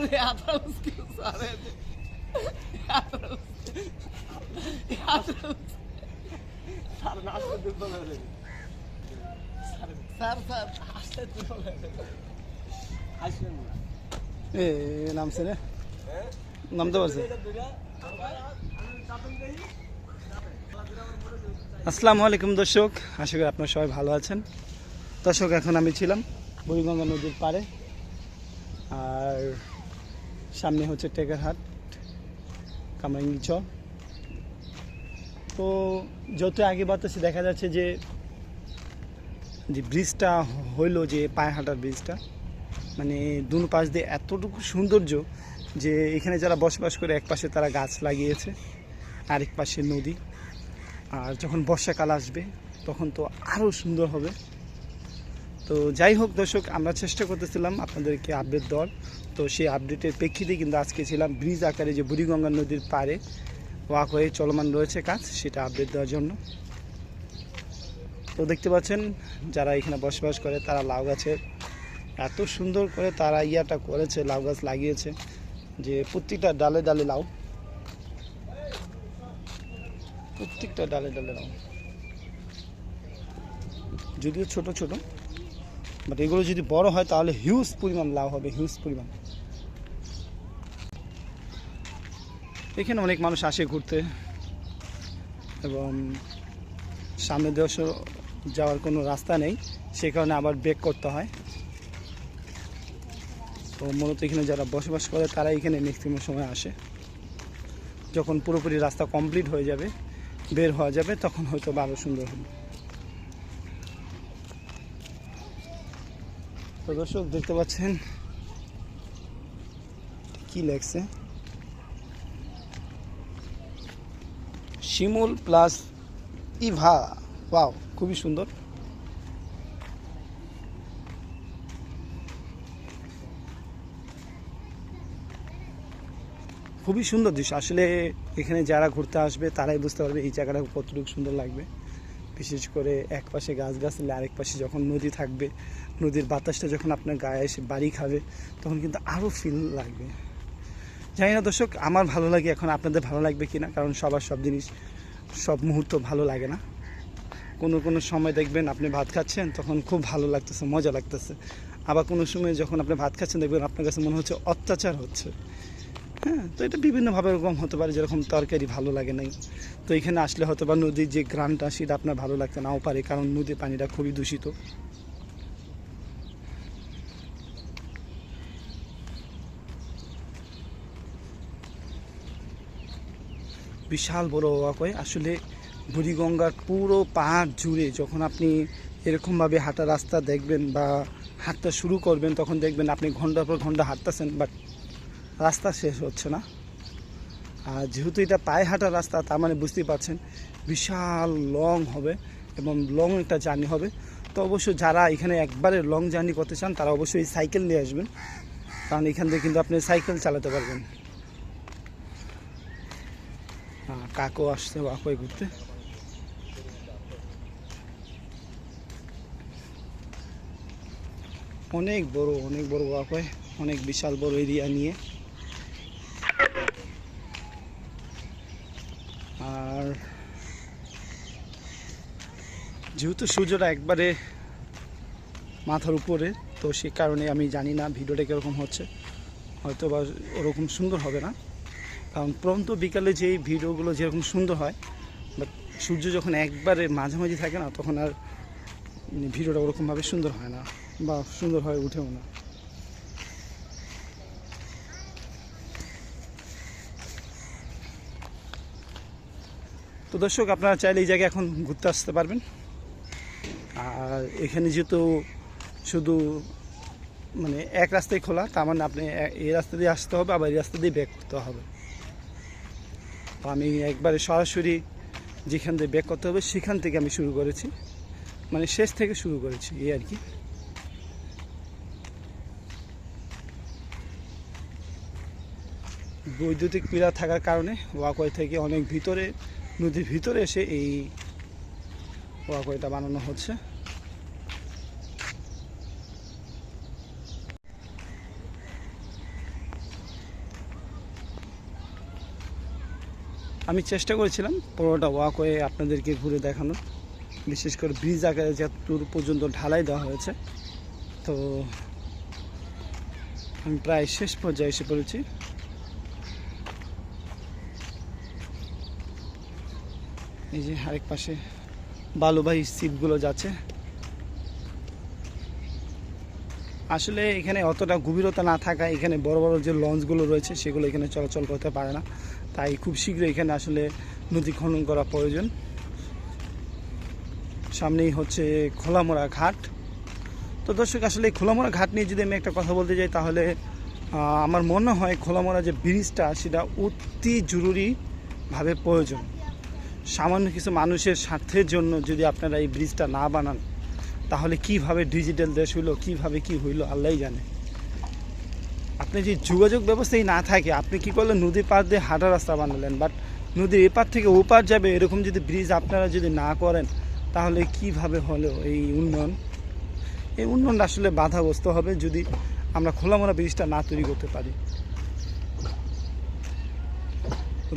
अरे यात्रा उसके सारे यात्रा उसके यात्रा उसके স্যার না আসলে দুটো ধরে सर सर আসতে তো বলে আসবেন না এ নামছে রে নামতে পারছে আসসালামু আলাইকুম দর্শক আশা করি আপনারা সবাই ভালো আছেন দর্শক এখন আমি ছিলাম বুড়িগঙ্গা নদীর পাড়ে আর সামনে হচ্ছে টেকারহাট কামরাঙ্গি চ তো যত আগে বাতাসে দেখা যাচ্ছে যে যে ব্রিজটা হইল যে পায়ে হাঁটার ব্রিজটা মানে দুনো পাশ দিয়ে এতটুকু সৌন্দর্য যে এখানে যারা বসবাস করে, এক পাশে তারা গাছ লাগিয়েছে, আরেক পাশে নদী। আর যখন বর্ষাকাল আসবে, তখন তো আরও সুন্দর হবে। তো যাই হোক দর্শক, আমরা চেষ্টা করতেছিলাম আপনাদেরকে আপডেট দেওয়ার। তো সেই আপডেটের প্রেক্ষিতে কিন্তু আজকে ছিলাম ব্রিজ আকারে যে বুড়িগঙ্গা নদীর পাড়ে। ওয়াক হয়ে চলমান রয়েছে কাজ, সেটা আপডেট দেওয়ার জন্য। তো দেখতে পাচ্ছেন, যারা এখানে বসবাস করে, তারা লাউ গাছের এত সুন্দর করে তারা ইয়াটা করেছে, লাউ গাছ লাগিয়েছে যে প্রত্যেকটা ডালে ডালে লাউ। প্রত্যেকটা ডালে ডালে লাউ। যদিও ছোট ছোট বাট এগুলো যদি বড় হয়, তাহলে হিউজ পরিমাণ লাভ হবে হিউজ পরিমাণ। এখানে অনেক মানুষ আসে ঘুরতে। এবং সামনে দেশ যাওয়ার কোনো রাস্তা নেই, সে কারণে আবার ব্রেক করতে হয়। তো মূলত এখানে যারা বসবাস করে তারা এখানে ম্যাক্সিমাম সময় আসে। যখন পুরোপুরি রাস্তা কমপ্লিট হয়ে যাবে, বের হওয়া যাবে, তখন হয়তো আরও সুন্দর হবে। তো দর্শক, দেখতে পাচ্ছেন? কি লাগছে শিমুল প্লাস ইভা। ওয়াও, খুবই সুন্দর। খুবই সুন্দর দৃশ্য। আসলে এখানে যারা ঘুরতে আসবে, তারাই বুঝতে পারবে এই জায়গাটা কতটুকু সুন্দর লাগবে। বিশেষ করে এক পাশে গাছ গাছলে আরেক পাশে যখন নদী থাকবে নদীর বাতাসটা যখন আপনার গায়ে এসে বাড়ি খাবে, তখন কিন্তু আরও ফিল লাগবে। জানি না দর্শক, আমার ভালো লাগে এখন আপনাদের ভালো লাগবে কি না কারণ সবার সব জিনিস, সব মুহূর্ত ভালো লাগে না। কোনো কোনো সময় দেখবেন আপনি ভাত খাচ্ছেন, তখন খুব ভালো লাগতেছে, মজা লাগতেছে। আবার কোনো সময় যখন আপনি ভাত খাচ্ছেন, দেখবেন আপনার কাছে মনে হচ্ছে অত্যাচার হচ্ছে। হ্যাঁ তো এটা বিভিন্নভাবে এরকম হতে পারে, যেরকম তরকারি ভালো লাগে নাই। তো এখানে আসলে হয়তো বা নদীর যে গ্রানটা সেটা আপনার ভালো লাগতে নাও পারে, কারণ নদীর পানিটা খুবই দূষিত। বিশাল বড় ওয়াকওয়ে আসলে বুড়িগঙ্গার পুরো পাহাড় জুড়ে যখন আপনি এরকমভাবে হাঁটা রাস্তা দেখবেন বা হাঁটতে শুরু করবেন, তখন দেখবেন আপনি ঘণ্টার পর ঘণ্টা হাঁটতেছেন বাট রাস্তা শেষ হচ্ছে না। আর যেহেতু এটা পায়ে হাঁটার রাস্তা, তার মানে বুঝতেই পারছেন বিশাল লং হবে এবং লং একটা জার্নি হবে। তো অবশ্য যারা এখানে একবারে লং জার্নি করতে চান, তারা অবশ্যই সাইকেল নিয়ে আসবেন। কারণ এখান থেকে কিন্তু আপনি সাইকেল চালাতে পারবেন। কাকও আসছে ওয়াকওয়ে ঘুরতে। অনেক বড় অনেক বড় ওয়াকওয়ে, অনেক বিশাল বড় এরিয়া নিয়ে। আর যেহেতু সূর্যটা একবারে মাথার উপরে, তো সে কারণে আমি জানি না ভিডিওটা কীরকম হচ্ছে। হয়তো বা ওরকম সুন্দর হবে না। কারণ প্রন্ত বিকালে যেই ভিডিওগুলো যেরকম সুন্দর হয় বাট সূর্য যখন একবারে মাঝামাঝি থাকে না, তখন আর মানে ভিডিওটা ওরকমভাবে সুন্দর হয় না বা সুন্দর হয়ে উঠেও না। তো দর্শক, আপনারা চাইলে এই জায়গায় এখন ঘুরতে আসতে পারবেন। আর এখানে যেহেতু শুধু মানে এক রাস্তায় খোলা, তার মানে আপনি এই রাস্তা দিয়ে আসতে হবে, আবার এই রাস্তা দিয়ে ব্যাক করতে হবে। তো আমি একবারে সরাসরি যেখান থেকে ব্যাক করতে হবে, সেখান থেকে আমি শুরু করেছি। মানে শেষ থেকে শুরু করেছি, এই আর কি। বৈদ্যুতিক পিলার থাকার কারণে ওয়াকওয়ে থেকে অনেক ভিতরে, নদীর ভিতরে এসে এই ওয়াকওয়েটা বানানো হচ্ছে। আমি চেষ্টা করেছিলাম পুরোটা ওয়াক হয়ে আপনাদেরকে ঘুরে দেখানোর। বিশেষ করে ব্রিজ আকারে যতদূর পর্যন্ত ঢালাই দেওয়া হয়েছে। তো আমি প্রায় শেষ পর্যায়ে এসে পড়েছি। এই যে আরেক পাশে বালুবাহী সিটগুলো যাচ্ছে। আসলে এখানে অতটা গভীরতা না থাকায় এখানে বড় বড় যে লঞ্চগুলো রয়েছে সেগুলো এখানে চলাচল করতে পারে না। তাই খুব শীঘ্রই এখানে আসলে নদী খনন করা প্রয়োজন। সামনেই হচ্ছে খোলামোড়া ঘাট। তো দর্শক, আসলে এই খোলামোড়া ঘাট নিয়ে যদি আমি একটা কথা বলতে যাই, তাহলে আমার মনে হয় খোলামোড়া যে ব্রিজটা, সেটা অতি জরুরিভাবে প্রয়োজন। সামান্য কিছু মানুষের স্বার্থের জন্য যদি আপনারা এই ব্রিজটা না বানান তাহলে কীভাবে ডিজিটাল দেশ হইল, কীভাবে কি হইল, আল্লাহই জানে। আপনি যে যোগাযোগ ব্যবস্থাই না থাকে, আপনি কি করলেন? নদীর পার দিয়ে হাঁটা রাস্তা বানালেন বাট নদীর এপার থেকে ওপার যাবে, এরকম যদি ব্রিজ আপনারা যদি না করেন, তাহলে কীভাবে হলো এই উন্নয়ন? এই উন্নয়নটা আসলে বাধাগ্রস্ত হবে যদি আমরা খোলামোড়া ব্রিজটা না তৈরি করতে পারি।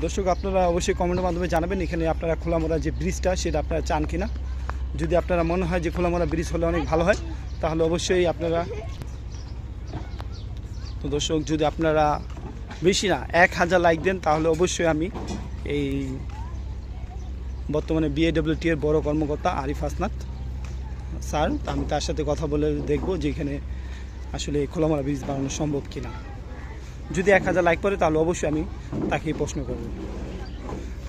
দর্শক, আপনারা অবশ্যই কমেন্টের মাধ্যমে জানাবেন, এখানে আপনারা খোলামোড়া যে ব্রিজটা সেটা আপনারা চান কিনা। যদি আপনারা মনে হয় যে খোলামোড়া ব্রিজ হলে অনেক ভালো হয়, তাহলে অবশ্যই আপনারা তো দর্শক, যদি আপনারা বেশি না, এক হাজার লাইক দেন, তাহলে অবশ্যই আমি এই বর্তমানে বিএডব্লিউটি এর বড় কর্মকর্তা আরিফ হাসনাত স্যার, আমি তার সাথে কথা বলে দেখব যে এখানে আসলে খোলামোড়া ব্রিজ বানানো সম্ভব কিনা। যদি এক হাজার লাইক করে, তাহলে অবশ্যই আমি তাকে প্রশ্ন করব।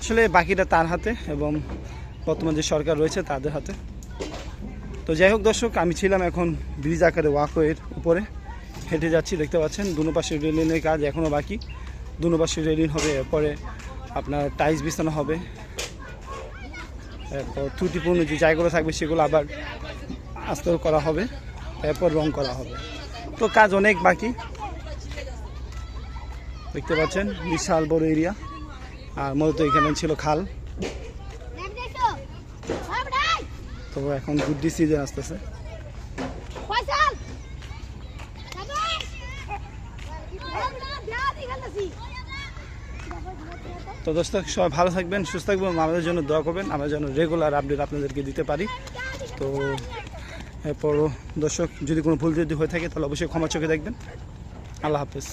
আসলে বাকিটা তার হাতে এবং বর্তমান যে সরকার রয়েছে তাদের হাতে। তো যাই হোক দর্শক, আমি ছিলাম এখন ব্রিজ আকারে ওয়াকওয়ের উপরে। হেঁটে যাচ্ছি, দেখতে পাচ্ছেন, দুনো পাশে রেলিংয়ের কাজ এখনও বাকি। দুনো পাশে রেলিং হবে, এরপরে আপনার টাইলস বিছানো হবে। এরপর ত্রুটিপূর্ণ যে জায়গাগুলো থাকবে সেগুলো আবার আস্তর করা হবে, এরপর রং করা হবে। তো কাজ অনেক বাকি। দেখতে পাচ্ছেন, বিশাল বড় এরিয়া। আর মূলত এখানে ছিল খাল। তো এখন গুড্ডি সিজন আসতেছে। তো দোস্ত সবাই ভালো থাকবেন সুস্থ থাকবেন আমাদের জন্য দোয়া করবেন আমরা যেন রেগুলার আপডেট আপনাদেরকে দিতে পারি। তো এরপর দর্শক যদি কোনো ভুল যদি হয়ে থাকে তাহলে অবশ্যই ক্ষমা চোখে দেখবেন। আল্লাহ হাফেজ।